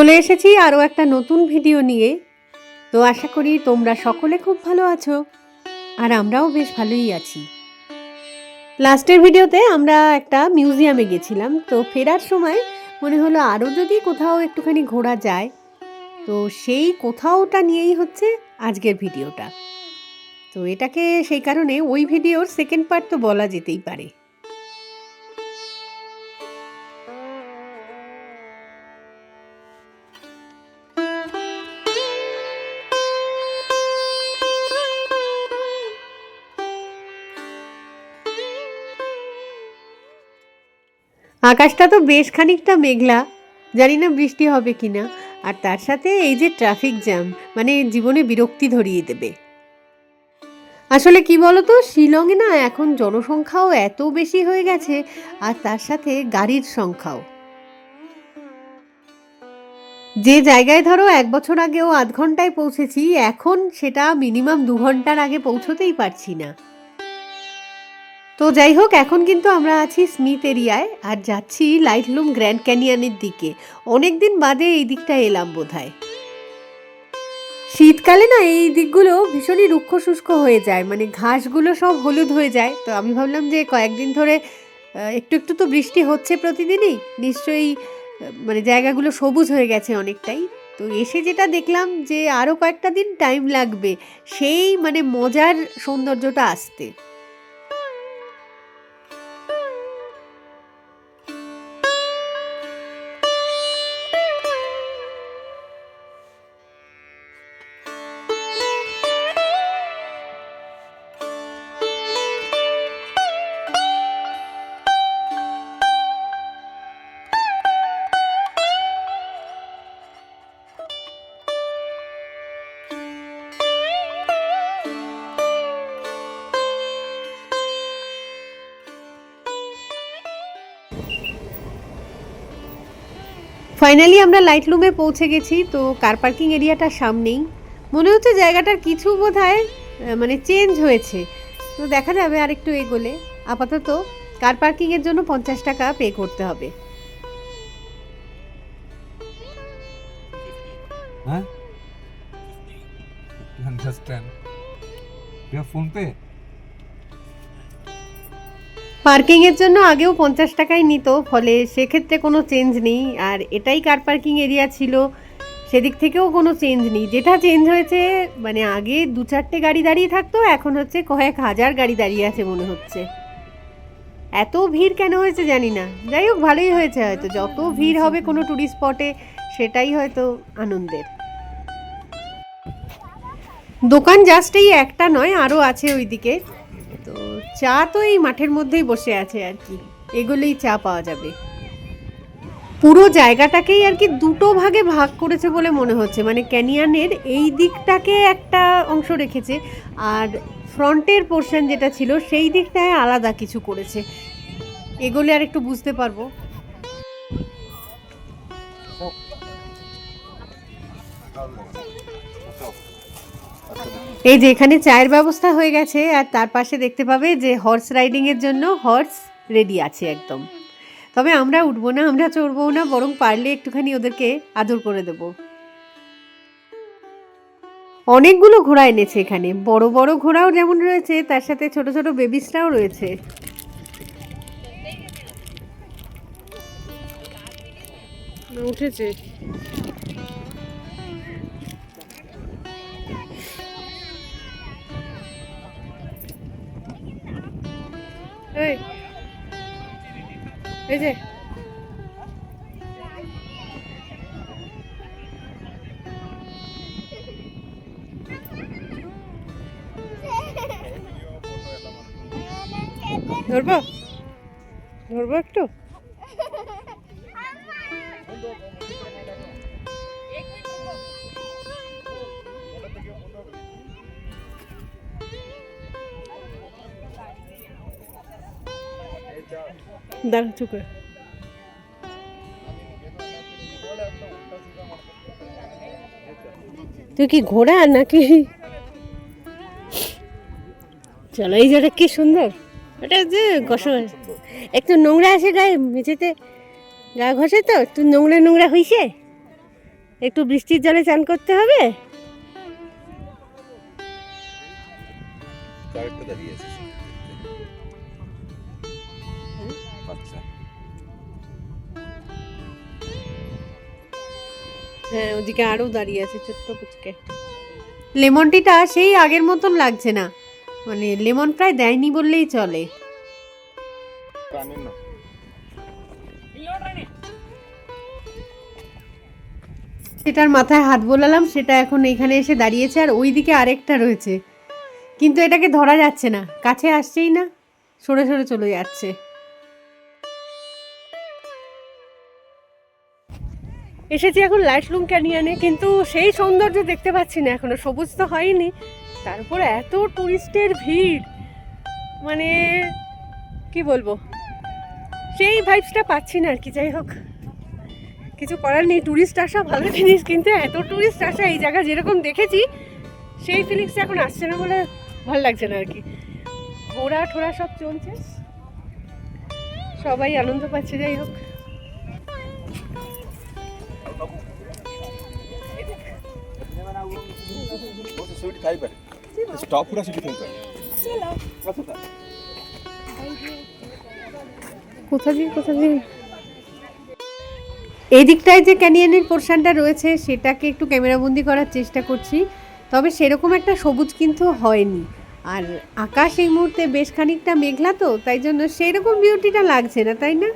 চলে এসেছি আরও একটা নতুন ভিডিও নিয়ে। তো আশা করি তোমরা সকলে খুব ভালো আছো আর আমরাও বেশ ভালোই আছি। লাস্টের ভিডিওতে আমরা একটা মিউজিয়ামে গেছিলাম। তো ফেরার সময় মনে হলো আরও যদি কোথাও একটুখানি ঘোরা যায়, তো সেই কোথাওটা নিয়েই হচ্ছে আজকের ভিডিওটা। তো এটাকে সেই কারণে ওই ভিডিওর সেকেন্ড পার্ট তো বলা যেতেই পারে। আকাশটা তো বেশ খানিকটা মেঘলা। জানি না বৃষ্টি হবে কিনা। আর তার সাথে এই যে ট্রাফিক জ্যাম মানে জীবনে বিরক্তি ধরিয়ে দেবে। আসলে কি বলতো, শিলংয়ে না এখন জনসংখ্যাও এত বেশি হয়ে গেছে, আর তার সাথে গাড়ির সংখ্যাও। যে জায়গায় ধরো এক বছর আগেও আধ ঘন্টায় পৌঁছেছি, এখন সেটা মিনিমাম দু ঘণ্টার আগে পৌঁছতেই পারছি না। তো যাই হোক, এখন কিন্তু আমরা আছি স্মিথ এরিয়ায় আর যাচ্ছি লাইটলুম গ্র্যান্ড ক্যানিয়নের দিকে। অনেক দিন বাদে এই দিকটা এলাম বোধহয়। শীতকালে না এই দিকগুলো ভীষণই রুক্ষ শুষ্ক হয়ে যায় মানে ঘাসগুলো সব হলুদ হয়ে যায়। তো আমি ভাবলাম যে কয়েকদিন ধরে একটু একটু তো বৃষ্টি হচ্ছে প্রতিদিনই, নিশ্চয়ই মানে জায়গাগুলো সবুজ হয়ে গেছে অনেকটাই। তো এসে যেটা দেখলাম যে আরও কয়েকটা দিন টাইম লাগবে, সেই মানে মজার সৌন্দর্যটা আসতে। ফাইনালি আমরা লাইটলুমে পৌঁছে গেছি, তো কার পার্কিং এরিয়াটার সামনেই। মনে হচ্ছে জায়গাটার কিছু বোধ হয় মানে চেঞ্জ হয়েছে। তো দেখা যাবে আর একটু এগোলে। আপাতত কার পার্কিংয়ের জন্য পঞ্চাশ টাকা পে করতে হবে? You have phone pay? পার্কিংয়ের জন্য আগেও পঞ্চাশ টাকাই নিত, ফলে সেক্ষেত্রে কোনো চেঞ্জ নেই। আর এটাই কার পার্কিং এরিয়া ছিল, সেদিক থেকেও কোনো চেঞ্জ নেই। যেটা চেঞ্জ হয়েছে মানে আগে দু চারটে গাড়ি দাঁড়িয়ে থাকতো, এখন হচ্ছে কয়েক হাজার গাড়ি দাঁড়িয়ে আছে মনে হচ্ছে। এত ভিড় কেন হয়েছে জানি না। যাই হোক, ভালোই হয়েছে হয়তো। যত ভিড় হবে কোনো টুরিস্ট স্পটে সেটাই হয়তো আনন্দের। দোকান জাস্ট এই একটা নয় আরও আছে ওইদিকে। চা তো এই মাঠের মধ্যেই বসে আছে আর কি। এগুলোই চা পাওয়া যাবে। পুরো জায়গাটাকেই আর কি দুটো ভাগে ভাগ করেছে বলে মনে হচ্ছে। মানে ক্যানিয়ানের এই দিকটাকে একটা অংশ রেখেছে আর ফ্রন্টের পোর্শন যেটা ছিল সেই দিকটায় আলাদা কিছু করেছে। এগুলো আর একটু বুঝতে পারব। এই যে এখানে চায়ের ব্যবস্থা হয়ে গেছে, আর তার পাশে দেখতে পাবে যে হর্স রাইডিংয়ের জন্য হর্স রেডি আছে একদম। তবে আমরা উঠবো না, আমরা চড়বো না, বরং পারলে একটুখানি ওদেরকে আদর করে দেব। অনেকগুলো ঘোড়া এনেছে এখানে, বড় বড় ঘোড়াও যেমন রয়েছে, তার সাথে ছোট ছোট বেবিসটাও রয়েছে। উঠেছে। এই যে। ধরবো? ধরবো একটু? দাঁড়া, চুপ করে। তুই কি ঘোড়া নাকি? চলো, এই জায়গাটা কি সুন্দর। ওটা যে ঘষা একটু নোংরা আছে গায়ে, মেঝেতে গা ঘষে তো, একটু নোংরা নোংরা হইছে। একটু বৃষ্টির জলে চান করতে হবে। বাচ্চা হ্যাঁ ওদিকে আরও দাঁড়িয়ে আছে ছোট্ট পুচকে। লেমন টিটা সেই আগের মতন লাগছে না। মানে লেমন প্রায় দেয়নি বললেই চলে। সেটার মাথায় হাত বোলালাম সেটা এখন এখানে এসে দাঁড়িয়েছে আর ওই দিকে আরেকটা রয়েছে। কিন্তু এটাকে ধরা যাচ্ছে না কাছে আসছেই না সরে সরে চলে যাচ্ছে। এসেছি এখন লাইটলুম ক্যানিয়নে কিন্তু সেই সৌন্দর্য দেখতে পাচ্ছি না এখনও। সবুজ তো হয়নি। তারপর এত টুরিস্টের ভিড়। মানে কি বলব? সেই ভাইবসটা পাচ্ছি না আর কি, যাই হোক। কিছু করার নেই, টুরিস্ট আসা ভালো জিনিস, কিন্তু এত টুরিস্ট আসা এই জায়গা যেরকম দেখেছি, সেই ফিলিংসটা এখন আসছে না বলে ভালো লাগছে না আর কি। ঘোরা ঠোড়া সব চলছে। সবাই আনন্দ পাচ্ছে, যাই হোক। এদিকটায় এই দিকটায় যে ক্যানিয়নের পোর্শনটা রয়েছে সেটাকে একটু ক্যামেরাবন্দি করার চেষ্টা করছি। তবে সেরকম একটা সবুজ কিন্তু হয়নি। আর আকাশ এই মুহূর্তে বেশ খানিকটা মেঘলা তো তাই জন্য সেরকম বিউটিটা লাগছে না তাই না?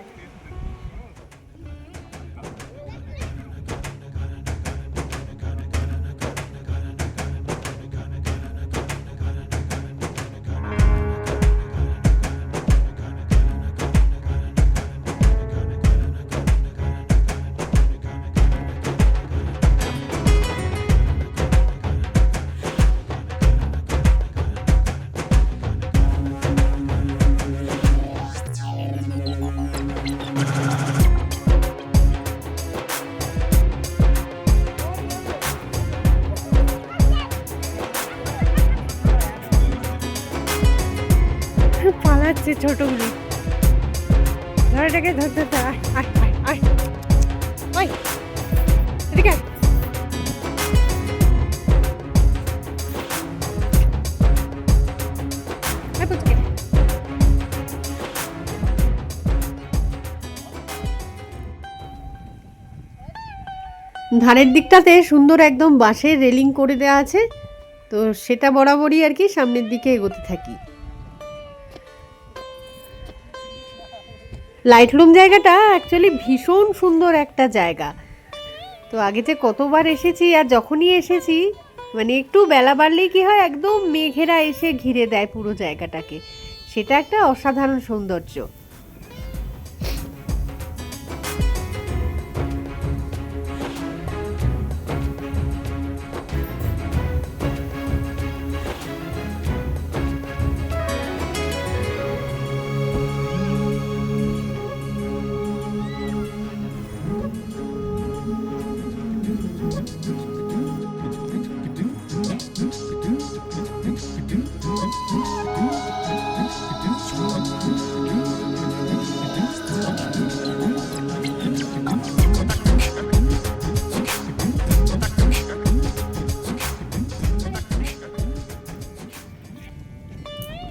পালাচ্ছে ছোটগুলি। ধর এটাকে ধর ধর ধর, আয় আয় আয় আয়। এদিকে আয়। আয় ধারের দিকটাতে সুন্দর একদম বাঁশের রেলিং করে দেওয়া আছে তো সেটা বরাবরই আর কি সামনের দিকে এগোতে থাকি। লাইটলুম জায়গাটা অ্যাকচুয়ালি ভীষণ সুন্দর একটা জায়গা। তো আগে যে কতবার এসেছি আর যখনই এসেছি মানে একটু বেলা বাড়লেই কী হয়, একদম মেঘেরা এসে ঘিরে দেয় পুরো জায়গাটাকে। সেটা একটা অসাধারণ সৌন্দর্য।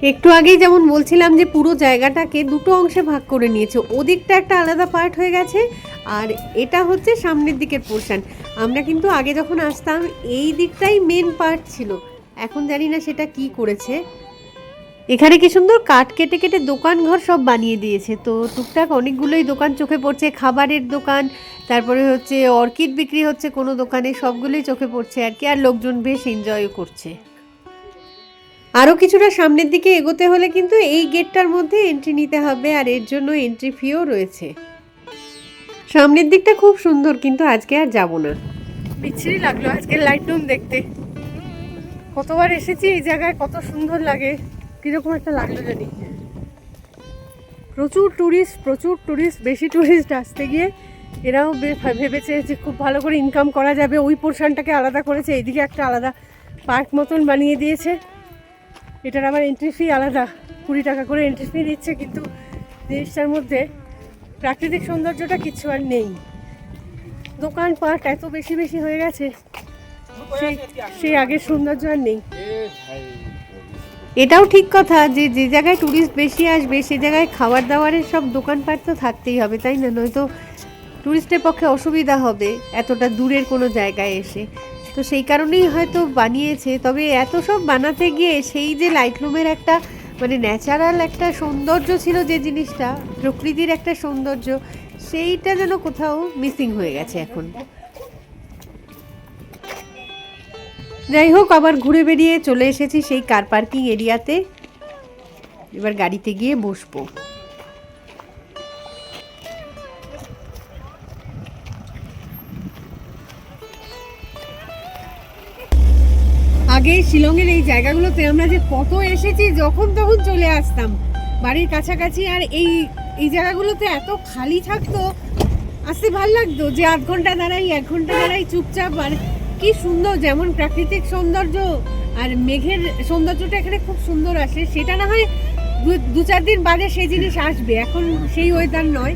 একটু আগেই যেমন বলছিলাম যে পুরো জায়গাটাকে দুটো অংশে ভাগ করে নিয়েছে। ওদিকটা একটা আলাদা পার্ট হয়ে গেছে আর এটা হচ্ছে সামনের দিকের পোর্শন আমরা কিন্তু আগে যখন আসতাম, এই দিকটাই মেন পার্ট ছিল। এখন জানি না সেটা কি করেছে। এখানে কি সুন্দর কাঠ কেটে কেটে দোকান ঘর সব বানিয়ে দিয়েছে। তো টুকটাক অনেকগুলোই দোকান চোখে পড়ছে, খাবারের দোকান, তারপরে হচ্ছে অর্কিড বিক্রি হচ্ছে কোনো দোকানে, সবগুলোই চোখে পড়ছে আর কি। আর লোকজন বেশ এনজয়ও করছে। আরও কিছুটা সামনের দিকে এগোতে হলে কিন্তু এই গেটটার মধ্যে এন্ট্রি নিতে হবে আর এর জন্য এন্ট্রি ফিও রয়েছে। সামনের দিকটা খুব সুন্দর, কিন্তু আজকে আর যাব না। বিচ্ছিরি লাগল আজকে লাইট রুম দেখতে। কতবার এসেছি এই জায়গায়, কত সুন্দর লাগে। কীরকম একটা লাগল জানি। প্রচুর ট্যুরিস্ট প্রচুর ট্যুরিস্ট বেশি ট্যুরিস্ট আসতে গিয়ে এরাও ভেবেছে যে খুব ভালো করে ইনকাম করা যাবে। ওই পোর্শনটাকে আলাদা করেছে, এইদিকে একটা আলাদা পার্ক মতন বানিয়ে দিয়েছে। এটার আবার এন্ট্রি ফি আলাদা। কুড়ি টাকা করে এন্ট্রি ফি দিচ্ছে, কিন্তু জিনিসটার মধ্যে প্রাকৃতিক সৌন্দর্যটা কিছু আর নেই। দোকানপাট এত বেশি বেশি হয়ে গেছে সেই সেই আগের সৌন্দর্য আর নেই। এটাও ঠিক কথা যে যে জায়গায় ট্যুরিস্ট বেশি আসবে, সে জায়গায় খাবার দাবারের সব দোকানপাট তো থাকতেই হবে, তাই না? নয়তো ট্যুরিস্টের পক্ষে অসুবিধা হবে এতটা দূরের কোনো জায়গায় এসে। তো সেই কারণেই হয়তো বানিয়েছে। তবে এত সব বানাতে গিয়ে সেই যে লাইটলুমের একটা মানে ন্যাচারাল একটা সৌন্দর্য ছিল যে জিনিসটা, প্রকৃতির একটা সৌন্দর্য, সেইটা যেন কোথাও মিসিং হয়ে গেছে এখন। যাই হোক, আবার ঘুরে বেরিয়ে চলে এসেছি সেই কার পার্কিং এরিয়াতে এবার গাড়িতে গিয়ে বসবো। আগে শিলংয়ের এই জায়গাগুলোতে আমরা যে কত এসেছি, যখন তখন চলে আসতাম। বাড়ির কাছাকাছি আর এই এই জায়গাগুলোতে এত খালি থাকতো, আসতে ভালো লাগতো যে আধ ঘণ্টা দাঁড়াই, এক ঘণ্টা দাঁড়াই চুপচাপ। আর কি সুন্দর, যেমন প্রাকৃতিক সৌন্দর্য আর মেঘের সৌন্দর্যটা এখানে খুব সুন্দর আসে। সেটা না হয় দু- চার দিন বাদে সেই জিনিস আসবে। এখন সেই ওয়েদার নয়।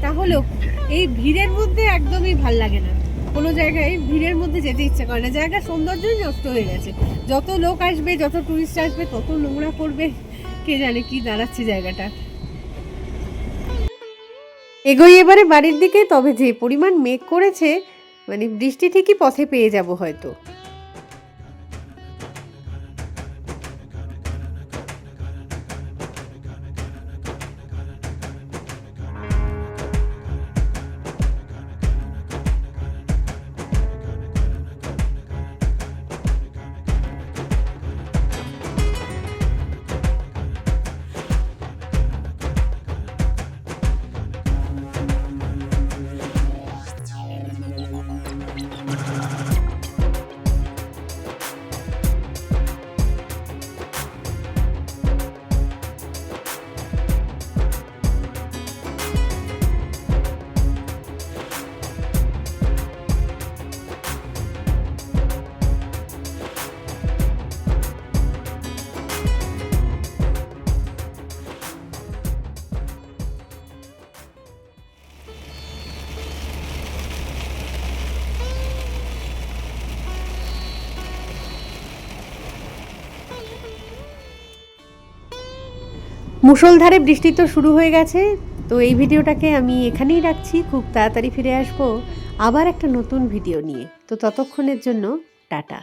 তাহলেও এই ভিড়ের মধ্যে একদমই ভালো লাগে না। কোনো জায়গায় ভিড়ের মধ্যে যেতে ইচ্ছে করে না। জায়গা সৌন্দর্যই নষ্ট হয়ে গেছে। যত লোক আসবে, যত টুরিস্ট আসবে, তত নোংরা করবে কে জানে কি দাঁড়াচ্ছে জায়গাটা। এগোই এবারে বাড়ির দিকে, তবে যে পরিমাণ মেঘ করেছে মানে বৃষ্টি ঠিকই পথে পেয়ে যাব হয়তো। মুষলধারে বৃষ্টি তো শুরু হয়ে গেছে, তো এই ভিডিওটাকে আমি এখানেই রাখছি। খুব তাড়াতাড়ি ফিরে আসব আবার একটা নতুন ভিডিও নিয়ে। তো ততক্ষণের জন্য টাটা।